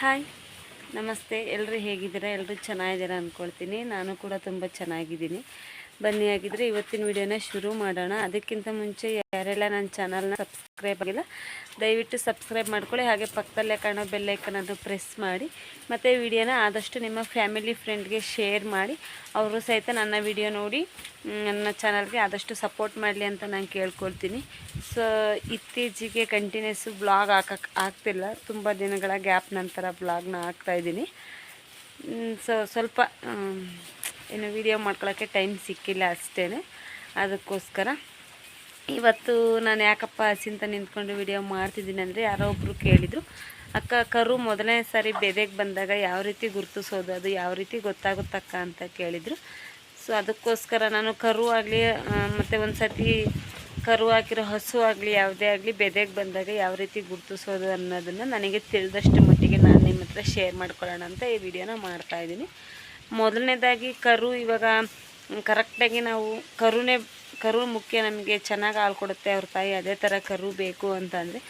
Hi. ನಮಸ್ತೆ. ಎಲ್ಲರೂ ಹೇಗಿದ್ದೀರಾ? ಎಲ್ಲರೂ ಚೆನ್ನಾಗಿದ್ದೀರಾ ಅಂದ್ಕೊಳ್ತೀನಿ. ನಾನು ಕೂಡ ತುಂಬ ಚೆನ್ನಾಗಿದ್ದೀನಿ. ಬನ್ನಿ ಆಗಿದ್ರೆ ಇವತ್ತಿನ ವಿಡಿಯೋನ ಶುರು ಮಾಡೋಣ. ಅದಕ್ಕಿಂತ ಮುಂಚೆ ಯಾರೆಲ್ಲ ನನ್ನ ಚಾನಲ್ನ ಸಬ್ಸ್ಕ್ರೈಬ್ ಆಗಿಲ್ಲ, ದಯವಿಟ್ಟು ಸಬ್ಸ್ಕ್ರೈಬ್ ಮಾಡ್ಕೊಳ್ಳಿ. ಹಾಗೆ ಪಕ್ಕದಲ್ಲೇ ಕಾಣೋ ಅದು ಪ್ರೆಸ್ ಮಾಡಿ. ಮತ್ತು ವಿಡಿಯೋನ ಆದಷ್ಟು ನಿಮ್ಮ ಫ್ಯಾಮಿಲಿ ಫ್ರೆಂಡ್ಗೆ ಶೇರ್ ಮಾಡಿ. ಅವರು ಸಹಿತ ನನ್ನ ವಿಡಿಯೋ ನೋಡಿ ನನ್ನ ಚಾನಲ್ಗೆ ಆದಷ್ಟು ಸಪೋರ್ಟ್ ಮಾಡಲಿ ಅಂತ ನಾನು ಕೇಳ್ಕೊಳ್ತೀನಿ. ಸೊ ಇತ್ತೀಚೆಗೆ ಕಂಟಿನ್ಯೂಸ್ ಬ್ಲಾಗ್ ಹಾಕಕ್ಕೆ ಆಗ್ತಿಲ್ಲ. ತುಂಬ ದಿನಗಳ ಗ್ಯಾಪ್ ನಂತರ ಬ್ಲಾಗ್ನ ಹಾಕ್ತಾಯಿದ್ದೀನಿ ಸೊ ಸ್ವಲ್ಪ ವೀಡಿಯೋ ವಿಡಿಯೋ ಮಾಡ್ಕೊಳ್ಳೋಕ್ಕೆ ಟೈಮ್ ಸಿಕ್ಕಿಲ್ಲ ಅಷ್ಟೇ ಅದಕ್ಕೋಸ್ಕರ ಇವತ್ತು ನಾನು ಯಾಕಪ್ಪ ಹಸಿಂತ ನಿಂತ್ಕೊಂಡು ವಿಡಿಯೋ ಮಾಡ್ತಿದ್ದೀನಿ ಅಂದರೆ ಯಾರೋ ಒಬ್ಬರು ಕೇಳಿದರು, ಅಕ್ಕ ಕರು ಮೊದಲನೇ ಸಾರಿ ಬೆದೆಗೆ ಬಂದಾಗ ಯಾವ ರೀತಿ ಗುರುತಿಸೋದು? ಅದು ಯಾವ ರೀತಿ ಗೊತ್ತಾಗುತ್ತಕ್ಕ? ಅಂತ ಕೇಳಿದರು. ಸೊ ಅದಕ್ಕೋಸ್ಕರ ನಾನು ಕರು ಆಗಲಿ ಮತ್ತು ಒಂದು ಸತಿ ಕರು ಹಾಕಿರೋ ಹಸು ಆಗಲಿ, ಯಾವುದೇ ಆಗಲಿ ಬೆದೆಗೆ ಬಂದಾಗ ಯಾವ ರೀತಿ ಗುರುತಿಸೋದು ಅನ್ನೋದನ್ನು ನನಗೆ ತಿಳಿದಷ್ಟು ಮಟ್ಟಿಗೆ ನಾನು ನಿಮ್ಮ ಹತ್ರ ಶೇರ್ ಮಾಡ್ಕೊಳ್ಳೋಣ ಅಂತ ಈ ವಿಡಿಯೋನ ಮಾಡ್ತಾಯಿದ್ದೀನಿ ಮೊದಲನೇದಾಗಿ ಕರು ಇವಾಗ ಕರೆಕ್ಟಾಗಿ ನಾವು ಕರುನೇ, ಕರು ಮುಖ್ಯ ನಮಗೆ ಚೆನ್ನಾಗಿ ಹಾಲು ಕೊಡುತ್ತೆ ಅವ್ರ ತಾಯಿ ಅದೇ ಥರ ಕರು ಬೇಕು ಅಂತಂದರೆ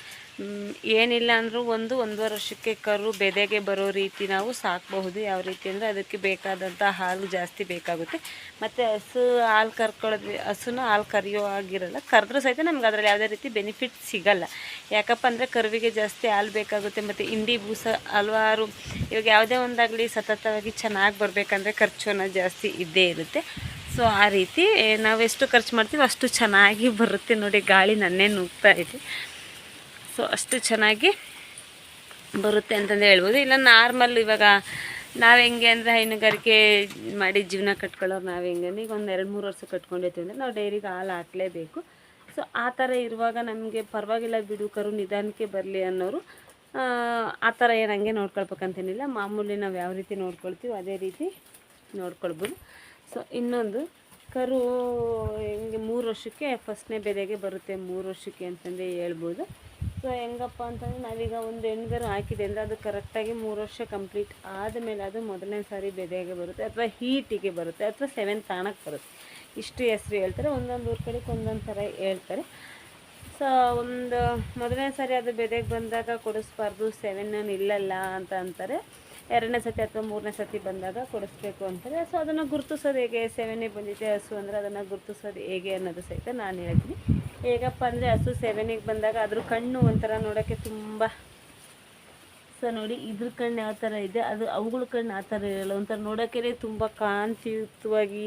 ಏನಿಲ್ಲ ಅಂದರೂ ಒಂದು ಒಂದೂವರೆ ವರ್ಷಕ್ಕೆ ಕರು ಬೆದೆಗೆ ಬರೋ ರೀತಿ ನಾವು ಸಾಕಬಹುದು. ಯಾವ ರೀತಿ ಅಂದರೆ ಅದಕ್ಕೆ ಬೇಕಾದಂಥ ಹಾಲು ಜಾಸ್ತಿ ಬೇಕಾಗುತ್ತೆ. ಮತ್ತು ಹಸು ಹಾಲು ಕರ್ಕೊಳ್ಳೋದು, ಹಸುನ ಹಾಲು ಕರಿಯೋ ಆಗಿರಲ್ಲ ಕರೆದ್ರೂ ಸಹಿತ ನಮ್ಗೆ ಅದರಲ್ಲಿ ಯಾವುದೇ ರೀತಿ ಬೆನಿಫಿಟ್ ಸಿಗಲ್ಲ. ಯಾಕಪ್ಪ ಅಂದರೆ ಕರುವಿಗೆ ಜಾಸ್ತಿ ಹಾಲು ಬೇಕಾಗುತ್ತೆ, ಮತ್ತು ಹಿಂಡಿ ಬೂಸ ಹಲವಾರು, ಇವಾಗ ಯಾವುದೇ ಒಂದಾಗಲಿ ಸತತವಾಗಿ ಚೆನ್ನಾಗಿ ಬರಬೇಕಂದ್ರೆ ಖರ್ಚು ಜಾಸ್ತಿ ಇದ್ದೇ ಇರುತ್ತೆ. ಸೊ ಆ ರೀತಿ ನಾವು ಎಷ್ಟು ಖರ್ಚು ಮಾಡ್ತೀವಿ ಅಷ್ಟು ಚೆನ್ನಾಗಿ ಬರುತ್ತೆ ನೋಡಿ ಗಾಳಿ ನನ್ನೇ ನುಗ್ತಾ ಇದೆ. ಸೊ ಅಷ್ಟು ಚೆನ್ನಾಗಿ ಬರುತ್ತೆ ಅಂತಂದು ಹೇಳ್ಬೋದು. ಇಲ್ಲ ನಾರ್ಮಲ್ ಇವಾಗ ನಾವು ಹೆಂಗೆ ಅಂದರೆ ಹೈನುಗಾರಿಕೆ ಮಾಡಿ ಜೀವನ ಕಟ್ಕೊಳ್ಳೋರು ನಾವು ಹೆಂಗೆ ಈಗ ಒಂದು ಎರಡು ಮೂರು ವರ್ಷ ಕಟ್ಕೊಂಡಿರ್ತೀವಿ ಅಂದರೆ ನಾವು ಡೈರಿಗೆ ಹಾಲು ಹಾಕಲೇಬೇಕು. ಸೊ ಆ ಥರ ಇರುವಾಗ ನಮಗೆ ಪರವಾಗಿಲ್ಲ ಬಿಡು ಕರು ನಿಧಾನಕ್ಕೆ ಬರಲಿ ಅನ್ನೋರು ಆ, ಥರ ಏನು ಹಂಗೆ ನೋಡ್ಕೊಳ್ಬೇಕಂತೇನಿಲ್ಲ. ಮಾಮೂಲಿ ನಾವು ಯಾವ ರೀತಿ ನೋಡ್ಕೊಳ್ತೀವಿ ಅದೇ ರೀತಿ ನೋಡ್ಕೊಳ್ಬೋದು. ಸೊ ಇನ್ನೊಂದು ಕರು ಹೆಂಗೆ ಮೂರು ವರ್ಷಕ್ಕೆ ಫಸ್ಟ್ನೇ ಬೆಲೆಗೆ ಬರುತ್ತೆ ಮೂರು ವರ್ಷಕ್ಕೆ ಅಂತಂದೇ ಹೇಳ್ಬೋದು. ಸೊ ಹೆಂಗಪ್ಪ ಅಂತಂದರೆ ನಾವೀಗ ಒಂದು ಹೆಣ್ಗರು ಹಾಕಿದೆ ಅಂದರೆ ಅದು ಕರೆಕ್ಟಾಗಿ ಮೂರು ವರ್ಷ ಕಂಪ್ಲೀಟ್ ಆದಮೇಲೆ ಅದು ಮೊದಲನೇ ಸಾರಿ ಬೆದೆಗೆ ಬರುತ್ತೆ ಅಥವಾ ಹೀಟಿಗೆ ಬರುತ್ತೆ ಅಥವಾ ಸೆವೆನ್ ತಾಣಕ್ಕೆ ಬರುತ್ತೆ. ಇಷ್ಟು ಹೆಸ್ರು ಹೇಳ್ತಾರೆ, ಒಂದೊಂದು ಊರ ಕಡೆಗೆ ಒಂದೊಂದು ಥರ ಹೇಳ್ತಾರೆ. ಸೊ ಒಂದು ಮೊದಲನೇ ಸಾರಿ ಅದು ಬೆದೆಗೆ ಬಂದಾಗ ಕೊಡಿಸ್ಬಾರ್ದು, ಸೆವೆನ್ ನಿಲ್ಲಲ್ಲ ಅಂತ ಅಂತಾರೆ. ಎರಡನೇ ಸತಿ ಅಥವಾ ಮೂರನೇ ಸತಿ ಬಂದಾಗ ಕೊಡಿಸ್ಬೇಕು ಅಂತಾರೆ. ಸೊ ಅದನ್ನು ಗುರುತಿಸೋದು ಹೇಗೆ? ಸೆವೆನೇ ಬಂದಿದೆ ಹಸು ಅಂದರೆ ಅದನ್ನು ಗುರುತಿಸೋದು ಹೇಗೆ ಅನ್ನೋದು ಸಹಿತ ನಾನು ಹೇಳ್ತೀನಿ. ಹೇಗಪ್ಪ ಅಂದರೆ ಹಸು ಸೆವೆನಿಗೆ ಬಂದಾಗ ಅದ್ರ ಕಣ್ಣು ಒಂಥರ ನೋಡೋಕ್ಕೆ ತುಂಬ ಸೊ ನೋಡಿ ಇದ್ರ ಕಣ್ಣು ಯಾವ ಥರ ಇದೆ, ಅದು ಅವುಗಳ ಕಣ್ಣು ಆ ಥರ ಇರಲ್ಲ, ಒಂಥರ ನೋಡೋಕ್ಕೇ ತುಂಬ ಕಾಂತಿಯುತವಾಗಿ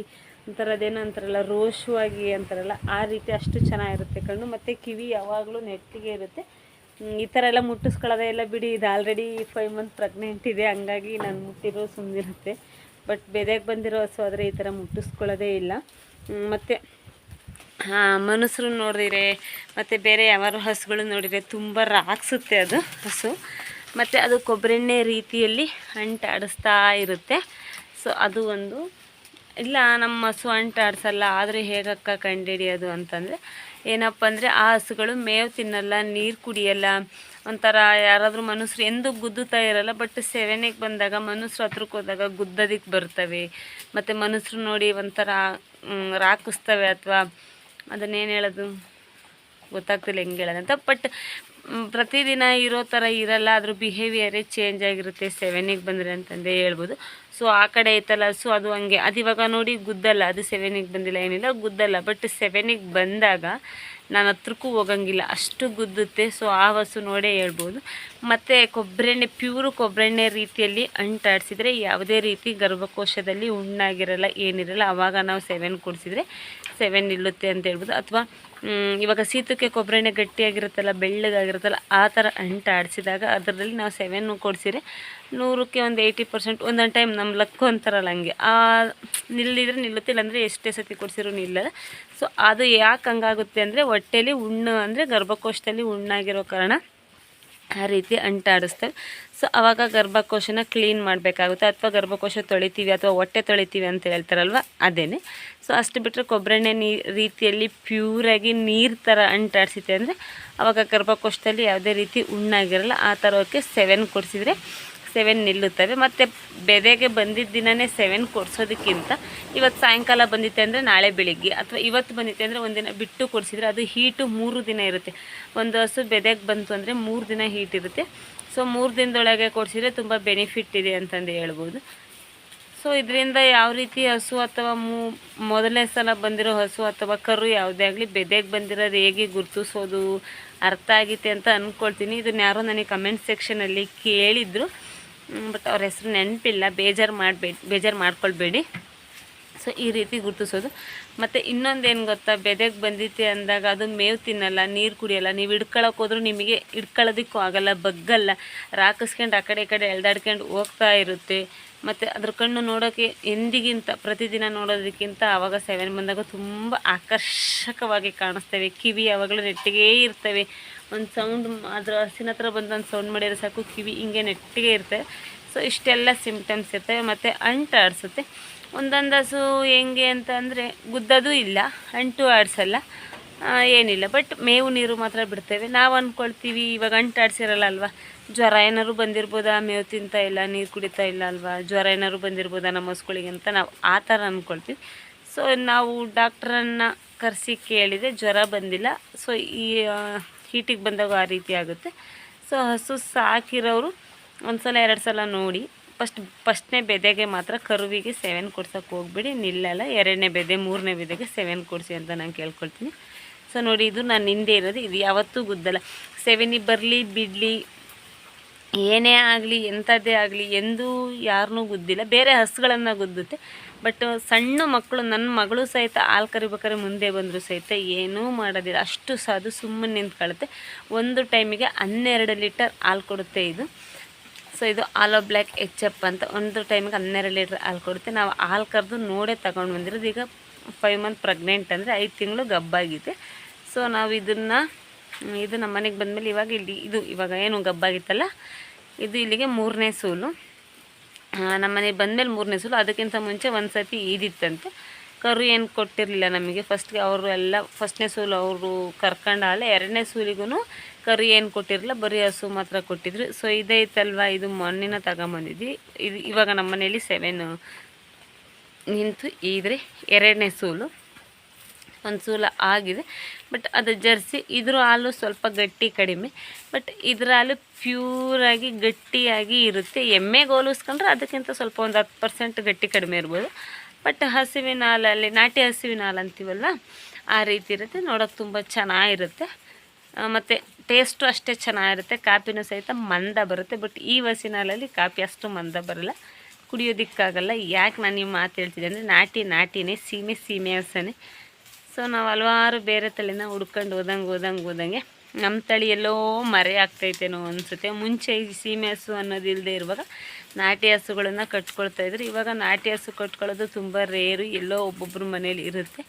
ಒಂಥರ ಅದೇನೋ ಅಂತಾರಲ್ಲ, ರೋಷವಾಗಿ ಅಂತಾರಲ್ಲ, ಆ ರೀತಿ ಅಷ್ಟು ಚೆನ್ನಾಗಿರುತ್ತೆ ಕಣ್ಣು. ಮತ್ತು ಕಿವಿ ಯಾವಾಗಲೂ ನೆಟ್ಟಿಗೆ ಇರುತ್ತೆ. ಈ ಥರ ಎಲ್ಲ ಮುಟ್ಟಿಸ್ಕೊಳ್ಳೋದೇ ಎಲ್ಲ ಬಿಡಿ, ಇದು ಆಲ್ರೆಡಿ ಫೈವ್ ಮಂತ್ ಪ್ರೆಗ್ನೆಂಟ್ ಇದೆ, ಹಂಗಾಗಿ ನಾನು ಮುಟ್ಟಿರೋ ಸುಮ್ಮನಿರುತ್ತೆ ಬಟ್ ಬೆದೆಗೆ ಬಂದಿರೋ ಹಸು ಆದರೆ ಈ ಥರ ಮುಟ್ಟಿಸ್ಕೊಳ್ಳೋದೇ ಇಲ್ಲ. ಮತ್ತು ಮನುಷ್ಯರು ನೋಡಿದ್ರೆ, ಮತ್ತು ಬೇರೆ ಯಾವಾರು ಹಸುಗಳು ನೋಡಿದರೆ ತುಂಬ ರಾಕ್ಸುತ್ತೆ ಅದು, ಹಸು. ಮತ್ತು ಅದು ಕೊಬ್ಬರೆಣ್ಣೆ ರೀತಿಯಲ್ಲಿ ಅಂಟಾಡಿಸ್ತಾ ಇರುತ್ತೆ. ಸೊ ಅದು ಒಂದು, ಇಲ್ಲ, ನಮ್ಮ ಹಸು ಅಂಟಾಡಿಸಲ್ಲ, ಆದರೆ ಹೇಗಕ್ಕ ಕಂಡುಹಿಡಿಯೋದು ಅಂತಂದರೆ, ಏನಪ್ಪ ಅಂದರೆ ಆ ಹಸುಗಳು ಮೇವು ತಿನ್ನಲ್ಲ, ನೀರು ಕುಡಿಯಲ್ಲ, ಒಂಥರ ಯಾರಾದರೂ ಮನುಷ್ಯರು ಎಂದೂ ಗುದ್ದುತ್ತಾ ಇರಲ್ಲ ಬಟ್ ಸೆವೆನಿಗೆ ಬಂದಾಗ ಮನುಷ್ಯರು ಹತ್ರಕ್ಕೆ ಹೋದಾಗ ಗುದ್ದೋದಕ್ಕೆ ಬರ್ತವೆ. ಮತ್ತು ಮನುಷ್ಯರು ನೋಡಿ ಒಂಥರ ರಾಕಿಸ್ತವೆ ಅಥವಾ ಅದನ್ನೇನು ಹೇಳೋದು? ಗೊತ್ತಾಗ್ತಿಲ್ಲ ಹೆಂಗೆ ಹೇಳೋದಂತ ಬಟ್ ಪ್ರತಿದಿನ ಇರೋ ಥರ ಇರಲ್ಲ ಅದ್ರ ಬಿಹೇವಿಯರೇ ಚೇಂಜ್ ಆಗಿರುತ್ತೆ ಸೆವೆನಿಗೆ ಬಂದರೆ ಅಂತಂದೇ ಹೇಳ್ಬೋದು. ಸೊ ಆ ಕಡೆ ಐತಲ್ಲ ಸೊ ಅದು ಹಂಗೆ. ಅದು ಇವಾಗ ನೋಡಿ ಗುದ್ದಲ್ಲ, ಅದು ಸೆವೆನಿಗೆ ಬಂದಿಲ್ಲ, ಏನಿಲ್ಲ, ಗುದ್ದಲ್ಲ. ಬಟ್ ಸೆವೆನಿಗೆ ಬಂದಾಗ ನಾನು ಹತ್ರಕ್ಕೂ ಹೋಗಂಗಿಲ್ಲ. ಅಷ್ಟು ಗುದ್ದುತ್ತೆ ಸೊ ಆ ಹಸು ನೋಡೇ ಹೇಳ್ಬೋದು. ಮತ್ತು ಕೊಬ್ಬರೆಣ್ಣೆ ಪ್ಯೂರು ಕೊಬ್ಬರೆಣ್ಣೆ ರೀತಿಯಲ್ಲಿ ಅಂಟಾಡಿಸಿದರೆ ಯಾವುದೇ ರೀತಿ ಗರ್ಭಕೋಶದಲ್ಲಿ ಹುಣ್ಣಾಗಿರಲ್ಲ ಏನಿರಲ್ಲ. ಆವಾಗ ನಾವು ಸೆವೆನ್ ಕೊಡಿಸಿದ್ರೆ ಸೆವೆನ್ ನಿಲ್ಲುತ್ತೆ ಅಂತ ಹೇಳ್ಬೋದು. ಅಥವಾ ಇವಾಗ ಸೀತಕ್ಕೆ ಕೊಬ್ಬರೆಣ್ಣೆ ಗಟ್ಟಿಯಾಗಿರುತ್ತಲ್ಲ, ಬೆಳ್ಳಗಾಗಿರುತ್ತಲ್ಲ, ಆ ಥರ ಅಂಟಾಡಿಸಿದಾಗ ಅದರಲ್ಲಿ ನಾವು ಸೆವೆನ್ನು ಕೊಡಿಸಿದ್ರೆ ನೂರಕ್ಕೆ ಒಂದು ಏಯ್ಟಿ ಪರ್ಸೆಂಟ್ ಒಂದೊಂದು ಟೈಮ್ ನಮ್ಮ ಲಕ್ಕು ಅಂತಾರಲ್ಲ ಹಂಗೆ. ಆ ನಿಲ್ಲಿದ್ರೆ ನಿಲ್ಲುತ್ತಿಲ್ಲ ಅಂದರೆ ಎಷ್ಟೇ ಸತಿ ಕೊಡಿಸಿರೂ ನಿಲ್ಲಲ್ಲ. ಸೊ ಅದು ಯಾಕೆ ಹಂಗಾಗುತ್ತೆ ಅಂದರೆ ಹೊಟ್ಟೆಲಿ ಹುಣ್ಣು ಅಂದರೆ ಗರ್ಭಕೋಶದಲ್ಲಿ ಹುಣ್ಣಾಗಿರೋ ಕಾರಣ ಆ ರೀತಿ ಅಂಟಾಡಿಸ್ತೇವೆ ಸೊ ಆವಾಗ ಗರ್ಭಕೋಶನ ಕ್ಲೀನ್ ಮಾಡಬೇಕಾಗುತ್ತೆ. ಅಥವಾ ಗರ್ಭಕೋಶ ತೊಳಿತೀವಿ ಅಥವಾ ಹೊಟ್ಟೆ ತೊಳಿತೀವಿ ಅಂತ ಹೇಳ್ತಾರಲ್ವ? ಅದೇನೆ. ಸೊ ಅಷ್ಟು ಬಿಟ್ಟರೆ ಕೊಬ್ಬರೆಣ್ಣೆ ನೀ ರೀತಿಯಲ್ಲಿ ಪ್ಯೂರಾಗಿ ನೀರು ಥರ ಅಂಟಾಡಿಸುತ್ತೆ ಅಂದರೆ ಆವಾಗ ಗರ್ಭಕೋಶದಲ್ಲಿ ಯಾವುದೇ ರೀತಿ ಹುಣ್ಣಾಗಿರಲ್ಲ ಆ ಥರಕ್ಕೆ ಸೆವೆನ್ ಕೊಡಿಸಿದ್ರೆ ಸೆವೆನ್ ನಿಲ್ಲುತ್ತವೆ. ಮತ್ತು ಬೆದೆಗೆ ಬಂದಿದ್ದ ದಿನವೇ ಸೆವೆನ್ ಕೊಡಿಸೋದಕ್ಕಿಂತ ಇವತ್ತು ಸಾಯಂಕಾಲ ಬಂದಿತ್ತೆ ಅಂದರೆ ನಾಳೆ ಬೆಳಿಗ್ಗೆ ಅಥವಾ ಇವತ್ತು ಬಂದಿತ್ತೆ ಅಂದರೆ ಒಂದಿನ ಬಿಟ್ಟು ಕೊಡಿಸಿದ್ರೆ ಅದು ಹೀಟು ಮೂರು ದಿನ ಇರುತ್ತೆ. ಒಂದು ಹಸು ಬೆದೆಗೆ ಬಂತು ಅಂದರೆ ಮೂರು ದಿನ ಹೀಟ್ ಇರುತ್ತೆ. ಸೊ ಮೂರು ದಿನದೊಳಗೆ ಕೊಡಿಸಿದ್ರೆ ತುಂಬ ಬೆನಿಫಿಟ್ ಇದೆ ಅಂತಂದು ಹೇಳ್ಬೋದು. ಸೊ ಇದರಿಂದ ಯಾವ ರೀತಿ ಹಸು ಅಥವಾ ಮೂ, ಮೊದಲನೇ ಸಲ ಬಂದಿರೋ ಹಸು ಅಥವಾ ಕರು ಯಾವುದೇ ಆಗಲಿ ಬೆದೆಗೆ ಬಂದಿರೋದು ಹೇಗೆ ಗುರುತಿಸೋದು ಅರ್ಥ ಆಗಿದೆ ಅಂತ ಅಂದ್ಕೊಳ್ತೀನಿ ಇದನ್ನ ಯಾರೋ ನನಗೆ ಕಮೆಂಟ್ ಸೆಕ್ಷನಲ್ಲಿ ಕೇಳಿದ್ರು. ಬಟ್ ಅವ್ರ ಹೆಸರು ನೆನಪಿಲ್ಲ, ಬೇಜಾರು ಮಾಡಬೇಡಿ, ಬೇಜಾರು ಮಾಡ್ಕೊಳ್ಬೇಡಿ. ಸೊ ಈ ರೀತಿ ಗುರುತಿಸೋದು. ಮತ್ತು ಇನ್ನೊಂದು ಏನು ಗೊತ್ತಾ? ಬೆದೆಗೆ ಬಂದಿತ್ತೆ ಅಂದಾಗ ಅದು ಮೇವು ತಿನ್ನಲ್ಲ, ನೀರು ಕುಡಿಯಲ್ಲ. ನೀವು ಹಿಡ್ಕೊಳಕ್ಕೆ ಹೋದ್ರೂ ನಿಮಗೆ ಹಿಡ್ಕೊಳ್ಳೋದಕ್ಕೂ ಆಗಲ್ಲ, ಬಗ್ಗಲ್ಲ. ರಾಕಿಸ್ಕೊಂಡು ಆ ಕಡೆ ಈ ಕಡೆ ಎಳ್ದಾಡ್ಕೊಂಡು ಹೋಗ್ತಾ ಇರುತ್ತೆ. ಮತ್ತು ಅದ್ರ ಕಣ್ಣು ನೋಡೋಕ್ಕೆ ಎಂದಿಗಿಂತ, ಪ್ರತಿದಿನ ನೋಡೋದಕ್ಕಿಂತ ಆವಾಗ ಸೆವೆನ್ ಬಂದಾಗ ತುಂಬ ಆಕರ್ಷಕವಾಗಿ ಕಾಣಿಸ್ತವೆ. ಕಿವಿ ಯಾವಾಗಲೂ ನೆಟ್ಟಿಗೇ ಇರ್ತವೆ. ಒಂದು ಸೌಂಡ್ ಅದ್ರ ಹಸಿನ ಹತ್ರ ಬಂದು ಒಂದು ಸೌಂಡ್ ಮಾಡಿದ್ರೆ ಸಾಕು, ಕಿವಿ ಹಿಂಗೆ ನೆಟ್ಟಿಗೆ ಇರುತ್ತೆ. ಸೊ ಇಷ್ಟೆಲ್ಲ ಸಿಮ್ಟಮ್ಸ್ ಇರ್ತವೆ ಮತ್ತು ಅಂಟು ಆಡಿಸುತ್ತೆ. ಒಂದೊಂದು ಹಸು ಹೆಂಗೆ ಅಂತ ಅಂದರೆ ಗುದ್ದೋದು ಇಲ್ಲ, ಅಂಟು ಆಡಿಸಲ್ಲ ಏನಿಲ್ಲ. ಬಟ್ ಮೇವು ನೀರು ಮಾತ್ರ ಬಿಡ್ತೇವೆ. ನಾವು ಅಂದ್ಕೊಳ್ತೀವಿ ಇವಾಗ ಅಂಟು ಆಡಿಸಿರಲ್ಲ ಅಲ್ವಾ? ಜ್ವರ ಏನಾದ್ರು ಬಂದಿರ್ಬೋದಾ? ಮೇವು ತಿಂತಾ ಇಲ್ಲ, ನೀರು ಕುಡಿತಾ ಇಲ್ಲ ಅಲ್ವಾ? ಜ್ವರ ಏನಾದ್ರು ಬಂದಿರ್ಬೋದಾ ನಮ್ಮ ಹಸುಗಳಿಗೆ ಅಂತ ನಾವು ಆ ಥರ ಅಂದ್ಕೊಳ್ತೀವಿ ಸೊ ನಾವು ಡಾಕ್ಟ್ರನ್ನು ಕರೆಸಿ ಕೇಳಿದೆ ಜ್ವರ ಬಂದಿಲ್ಲ. ಸೊ ಈ ಹೀಟಿಗೆ ಬಂದಾಗ ಆ ರೀತಿ ಆಗುತ್ತೆ. ಸೊ ಹಸು ಸಾಕಿರೋರು ಒಂದು ಸಲ ಎರಡು ಸಲ ನೋಡಿ. ಫಸ್ಟ್ ಫಸ್ಟ್ನೇ ಬೆದೆಗೆ ಮಾತ್ರ ಕರುವಿಗೆ ಸೆವೆನ್ ಕೊಡ್ಸೋಕೆ ಹೋಗ್ಬಿಡಿ. ನಿಲ್ಲಲ್ಲ, ಎರಡನೇ ಬೆದೆ, ಮೂರನೇ ಬೆದೆಗೆ ಸೆವೆನ್ ಕೊಡಿಸಿ ಅಂತ ನಾನು ಕೇಳ್ಕೊಳ್ತೀನಿ. ಸೊ ನೋಡಿ, ಇದು ನಾನು ಹಿಂದೆ ಇರೋದು. ಇದು ಯಾವತ್ತೂ ಗುದ್ದಲ್ಲ ಸೆವೆನಿಗೆ ಬರಲಿ, ಬಿಡಲಿ ಏನೇ ಆಗಲಿ, ಎಂಥದ್ದೇ ಆಗಲಿ, ಎಂದೂ ಯಾರನ್ನೂ ಗುದ್ದಿಲ್ಲ. ಬೇರೆ ಹಸುಗಳನ್ನು ಗುದ್ದುತ್ತೆ. ಬಟ್ ಸಣ್ಣ ಮಕ್ಕಳು ನನ್ನ ಮಗಳು ಸಹಿತ ಹಾಲು ಕರಿಬೇಕಾದ್ರೆ ಮುಂದೆ ಬಂದರೂ ಸಹಿತ ಏನೂ ಮಾಡೋದಿಲ್ಲ. ಅಷ್ಟು ಸಾಧು ಸುಮ್ಮನೆ ನಿಂತ್ಕೊಳ್ಳುತ್ತೆ ಒಂದು ಟೈಮಿಗೆ ಹನ್ನೆರಡು ಲೀಟರ್ ಹಾಲು ಕೊಡುತ್ತೆ ಇದು. ಸೊ, ಇದು ಆಲೋ ಬ್ಲ್ಯಾಕ್ ಎಚ್ ಎಪ್ ಅಂತ. ಒಂದು ಟೈಮಿಗೆ ಹನ್ನೆರಡು ಲೀಟರ್ ಹಾಲು ಕೊಡುತ್ತೆ. ನಾವು ಹಾಲು ಕರೆದು ನೋಡೇ ತಗೊಂಡು ಬಂದಿರೋದು. ಈಗ ಫೈವ್ ಮಂತ್ ಪ್ರೆಗ್ನೆಂಟ್ ಅಂದರೆ ಐದು ತಿಂಗಳು ಗಬ್ಬಾಗಿದೆ ಸೊ, ನಾವು ಇದನ್ನು ಇದು ನಮ್ಮ ಮನೆಗೆ ಬಂದಮೇಲೆ ಇವಾಗ ಇಲ್ಲಿ ಇದು ಇವಾಗ ಏನು ಗಬ್ಬಾಗಿತ್ತಲ್ಲ? ಇದು ಇಲ್ಲಿಗೆ ಮೂರನೇ ಸೂಲು. ನಮ್ಮ ಮನೆಗೆ ಬಂದಮೇಲೆ ಮೂರನೇ ಸೂಲು. ಅದಕ್ಕಿಂತ ಮುಂಚೆ ಒಂದು ಸತಿ ಈದಿತ್ತಂತೆ. ಕರು ಏನು ಕೊಟ್ಟಿರಲಿಲ್ಲ ನಮಗೆ. ಫಸ್ಟ್ಗೆ ಅವರು ಎಲ್ಲ ಫಸ್ಟ್ನೇ ಸೂಲು ಅವರು ಕರ್ಕೊಂಡ ಅಲ್ಲ ಎರಡನೇ ಸೂಲಿಗೂ ಕರು ಏನು ಕೊಟ್ಟಿರಲಿಲ್ಲ, ಬರೀ ಹಸು ಮಾತ್ರ ಕೊಟ್ಟಿದ್ರು. ಸೊ ಇದೈತಲ್ವ ಇದು ಮೊನ್ನೆನ ತಗೊಂಬಂದಿದ್ವಿ. ಇದು ಇವಾಗ ನಮ್ಮ ಮನೇಲಿ ಸೆವೆನ್ ನಿಂತು ಇದ್ರೆ ಎರಡನೇ ಸೂಲು. ಒಂದು ಸೂಲ ಆಗಿದೆ. ಬಟ್ ಅದು ಜರ್ಸಿ, ಇದ್ರ ಹಾಲು ಸ್ವಲ್ಪ ಗಟ್ಟಿ ಕಡಿಮೆ. ಬಟ್ ಇದ್ರ ಹಾಲು ಪ್ಯೂರಾಗಿ ಗಟ್ಟಿಯಾಗಿ ಇರುತ್ತೆ. ಎಮ್ಮೆಗೆ ಹೋಲಿಸ್ಕೊಂಡ್ರೆ ಅದಕ್ಕಿಂತ ಸ್ವಲ್ಪ ಒಂದು ಹತ್ತು ಪರ್ಸೆಂಟ್ ಗಟ್ಟಿ ಕಡಿಮೆ ಇರ್ಬೋದು. ಬಟ್ ಹಸುವಿನ ಹಾಲಲ್ಲಿ, ನಾಟಿ ಹಸಿವಿನ ಹಾಲು ಅಂತೀವಲ್ಲ, ಆ ರೀತಿ ಇರುತ್ತೆ. ನೋಡೋಕೆ ತುಂಬ ಚೆನ್ನಾಗಿರುತ್ತೆ. ಮತ್ತು ಟೇಸ್ಟು ಅಷ್ಟೇ ಚೆನ್ನಾಗಿರುತ್ತೆ. ಕಾಪಿನೂ ಸಹಿತ ಮಂದ ಬರುತ್ತೆ. ಬಟ್ ಈ ಹಸಿನ ಹಾಲಲ್ಲಿ ಕಾಪಿ ಅಷ್ಟು ಮಂದ ಬರಲ್ಲ. ಕುಡಿಯೋದಕ್ಕಾಗಲ್ಲ. ಯಾಕೆ ನಾನು ನಿಮ್ಮ ಮಾತು ಹೇಳ್ತಿದ್ದೆ ಅಂದರೆ ನಾಟಿ ನಾಟಿನೇ, ಸೀಮೆ ಸೀಮೆ ಹಸನೇ. ಸೊ ನಾವು ಹಲವಾರು ಬೇರೆ ತಳಿನ ಹುಡ್ಕೊಂಡು ಹೋದಂಗೆ ಹೋದಂಗೆ ಹೋದಂಗೆ ನಮ್ಮ ತಳಿ ಎಲ್ಲೋ ಮರೆ ಆಗ್ತೈತೇನೋ ಅನಿಸುತ್ತೆ. ಮುಂಚೆ ಈ ಸೀಮೆ ಹಸು ಅನ್ನೋದು ಇಲ್ಲದೆ ಇರುವಾಗ ನಾಟಿ ಹಸುಗಳನ್ನು ಕಟ್ಕೊಳ್ತಾಯಿದ್ರು ಇವಾಗ ನಾಟಿ ಹಸು ಕಟ್ಕೊಳ್ಳೋದು ತುಂಬ ರೇರು. ಎಲ್ಲೋ ಒಬ್ಬೊಬ್ಬರು ಮನೇಲಿ ಇರುತ್ತೆ.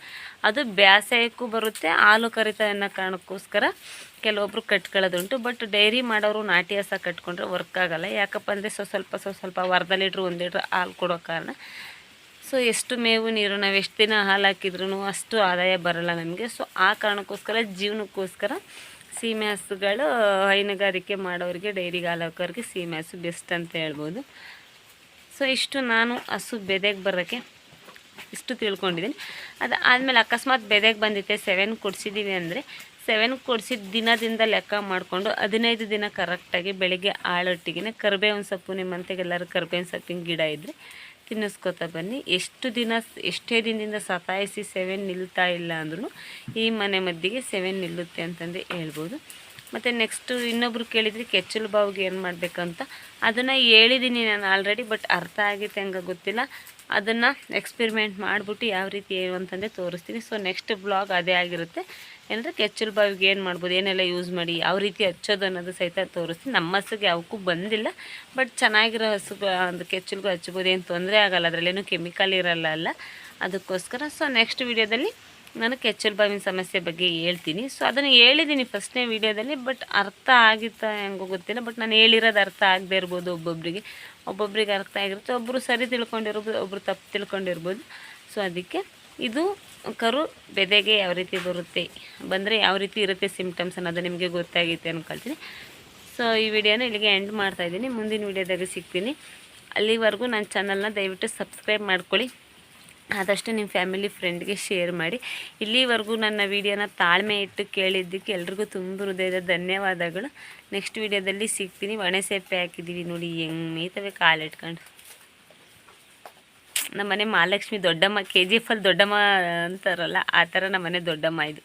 ಅದು ಬೇಸಾಯಕ್ಕೂ ಬರುತ್ತೆ, ಹಾಲು ಕರಿತ ಅನ್ನೋ ಕಾರಣಕ್ಕೋಸ್ಕರ ಕೆಲವೊಬ್ರು ಕಟ್ಕೊಳ್ಳೋದುಂಟು. ಬಟ್ ಡೈರಿ ಮಾಡೋರು ನಾಟಿ ಹಸ ಕಟ್ಕೊಂಡ್ರೆ ವರ್ಕ್ ಆಗೋಲ್ಲ. ಯಾಕಪ್ಪ ಅಂದರೆ ಸ್ವಲ್ಪ ಸ್ವಲ್ಪ ಸ್ವಲ್ಪ ಅರ್ಧ ಲೀಟ್ರ್, ಒಂದು ಲೀಟ್ರ್ ಹಾಲು ಕೊಡೋ ಕಾರಣ. ಸೊ ಎಷ್ಟು ಮೇವು ನೀರು ನಾವು ಎಷ್ಟು ದಿನ ಹಾಲು ಹಾಕಿದ್ರೂ ಅಷ್ಟು ಆದಾಯ ಬರಲ್ಲ ನಮಗೆ. ಸೊ ಆ ಕಾರಣಕ್ಕೋಸ್ಕರ ಜೀವನಕ್ಕೋಸ್ಕರ ಸೀಮೆ ಹಸುಗಳು ಹೈನುಗಾರಿಕೆ ಮಾಡೋರಿಗೆ ಡೈರಿಗೆ ಹಾಲು ಸೀಮೆ ಹಸು ಬೆಸ್ಟ್ ಅಂತ ಹೇಳ್ಬೋದು. ಸೊ ಇಷ್ಟು ನಾನು ಹಸು ಬೆದೆಗೆ ಬರೋಕ್ಕೆ ಇಷ್ಟು ತಿಳ್ಕೊಂಡಿದ್ದೀನಿ ಅದು ಆದಮೇಲೆ ಅಕಸ್ಮಾತ್ ಬೆದೆಗೆ ಬಂದಿತ್ತೆ ಸೆವೆನ್ ಕೊಡಿಸಿದ್ದೀವಿ ಅಂದರೆ ಸೆವೆನ್ ಕೊಡಿಸಿದ ದಿನದಿಂದ ಲೆಕ್ಕ ಮಾಡಿಕೊಂಡು ಹದಿನೈದು ದಿನ ಕರೆಕ್ಟಾಗಿ ಬೆಳಿಗ್ಗೆ ಆಳೊಟ್ಟಿಗೆ ಕರ್ಬೇವಿನ ಸೊಪ್ಪು ನಿಮ್ಮಂತೆಗೆಲ್ಲರೂ ಕರ್ಬೇವಿನ ಸೊಪ್ಪಿನ ಗಿಡ ಇದ್ದರೆ ತಿನ್ನಿಸ್ಕೊತಾ ಬನ್ನಿ. ಎಷ್ಟು ದಿನ ಎಷ್ಟೇ ದಿನದಿಂದ ಸತಾಯಿಸಿ ಸೆವೆನ್ ನಿಲ್ತಾ ಇಲ್ಲ ಅಂದ್ರೂ ಈ ಮನೆ ಮದ್ದಿಗೆ ಸೆವೆನ್ ನಿಲ್ಲುತ್ತೆ ಅಂತಂದು ಹೇಳ್ಬೋದು. ಮತ್ತು ನೆಕ್ಸ್ಟು ಇನ್ನೊಬ್ರು ಕೇಳಿದರೆ ಕೆಚ್ಚಲು ಬಾವಿಗೆ ಏನು ಮಾಡಬೇಕಂತ. ಅದನ್ನು ಹೇಳಿದ್ದೀನಿ ನಾನು ಆಲ್ರೆಡಿ ಬಟ್ ಅರ್ಥ ಆಗೈತೆ ಹೆಂಗೆ ಗೊತ್ತಿಲ್ಲ. ಅದನ್ನು ಎಕ್ಸ್ಪೆರಿಮೆಂಟ್ ಮಾಡಿಬಿಟ್ಟು ಯಾವ ರೀತಿ ಏನು ಅಂತಂದೇ ತೋರಿಸ್ತೀನಿ. ಸೊ ನೆಕ್ಸ್ಟ್ ಬ್ಲಾಗ್ ಅದೇ ಆಗಿರುತ್ತೆ. ಏನಂದರೆ ಕೆಚ್ಚಲು ಬಾವಿಗೆ ಏನು ಮಾಡ್ಬೋದು, ಏನೆಲ್ಲ ಯೂಸ್ ಮಾಡಿ, ಯಾವ ರೀತಿ ಹಚ್ಚೋದು ಅನ್ನೋದು ಸಹಿತ ತೋರಿಸ್ತೀನಿ. ನಮ್ಮ ಹಸುಗೆ ಯಾವಕ್ಕೂ ಬಂದಿಲ್ಲ ಬಟ್ ಚೆನ್ನಾಗಿರೋ ಹಸು ಒಂದು ಕೆಚ್ಚಲ್ಗೂ ಹಚ್ಬೋದು, ಏನು ತೊಂದರೆ ಆಗಲ್ಲ, ಅದರಲ್ಲೇನು ಕೆಮಿಕಲ್ ಇರಲ್ಲ ಅಲ್ಲ. ಅದಕ್ಕೋಸ್ಕರ ಸೊ ನೆಕ್ಸ್ಟ್ ವೀಡಿಯೋದಲ್ಲಿ ನಾನು ಕೆಚ್ಚಲು ಬಾವಿನ ಸಮಸ್ಯೆ ಬಗ್ಗೆ ಹೇಳ್ತೀನಿ. ಸೊ ಅದನ್ನು ಹೇಳಿದ್ದೀನಿ ಫಸ್ಟ್ನೇ ವೀಡಿಯೋದಲ್ಲಿ ಬಟ್ ಅರ್ಥ ಆಗಿತ್ತಾ ಹೆಂಗೋ ಗೊತ್ತಿಲ್ಲ ಬಟ್ ನಾನು ಹೇಳಿರೋದು ಅರ್ಥ ಆಗದೆ ಇರ್ಬೋದು ಒಬ್ಬೊಬ್ಬರಿಗೆ ಒಬ್ಬೊಬ್ರಿಗೆ ಅರ್ಥ ಆಗಿರುತ್ತೆ ಒಬ್ಬರು ಸರಿ ತಿಳ್ಕೊಂಡಿರ್ಬೋದು ಒಬ್ಬರು ತಪ್ಪು ತಿಳ್ಕೊಂಡಿರ್ಬೋದು. ಸೊ ಅದಕ್ಕೆ ಇದು ಕರು ಬೆದೆಗೆ ಯಾವ ರೀತಿ ಬರುತ್ತೆ, ಬಂದರೆ ಯಾವ ರೀತಿ ಇರುತ್ತೆ ಸಿಂಪ್ಟಮ್ಸ್ ಅನ್ನೋದು ನಿಮಗೆ ಗೊತ್ತಾಗಿತ್ತು ಅಂದ್ಕೊಳ್ತೀನಿ ಸೊ ಈ ವಿಡಿಯೋನ ಇಲ್ಲಿಗೆ ಎಂಡ್ ಮಾಡ್ತಾಯಿದ್ದೀನಿ ಮುಂದಿನ ವಿಡಿಯೋದಾಗ ಸಿಗ್ತೀನಿ. ಅಲ್ಲಿವರೆಗೂ ನನ್ನ ಚಾನಲ್ನ ದಯವಿಟ್ಟು ಸಬ್ಸ್ಕ್ರೈಬ್ ಮಾಡ್ಕೊಳ್ಳಿ. ಆದಷ್ಟು ನಿಮ್ಮ ಫ್ಯಾಮಿಲಿ ಫ್ರೆಂಡ್ಗೆ ಶೇರ್ ಮಾಡಿ. ಇಲ್ಲಿವರೆಗೂ ನನ್ನ ವಿಡಿಯೋನ ತಾಳ್ಮೆ ಇಟ್ಟು ಕೇಳಿದ್ದಕ್ಕೆ ಎಲ್ರಿಗೂ ತುಂಬ ಹೃದಯದ ಧನ್ಯವಾದಗಳು. ನೆಕ್ಸ್ಟ್ ವಿಡಿಯೋದಲ್ಲಿ ಸಿಗ್ತೀನಿ. ಒಣಸೆಪ್ಪೆ ಹಾಕಿದ್ದೀವಿ ನೋಡಿ, ಹೆಂಗೆ ಮೀತವೆ ಕಾಲಿಟ್ಕೊಂಡು ನಮ್ಮನೆ ಮಹಾಲಕ್ಷ್ಮಿ ದೊಡ್ಡಮ್ಮ ಕೆ ಜಿ ಎಫಲ್ಲಿ ದೊಡ್ಡಮ್ಮ ಅಂತಾರಲ್ಲ ಆ ಥರ ನಮ್ಮನೆ ದೊಡ್ಡಮ್ಮ ಇದು.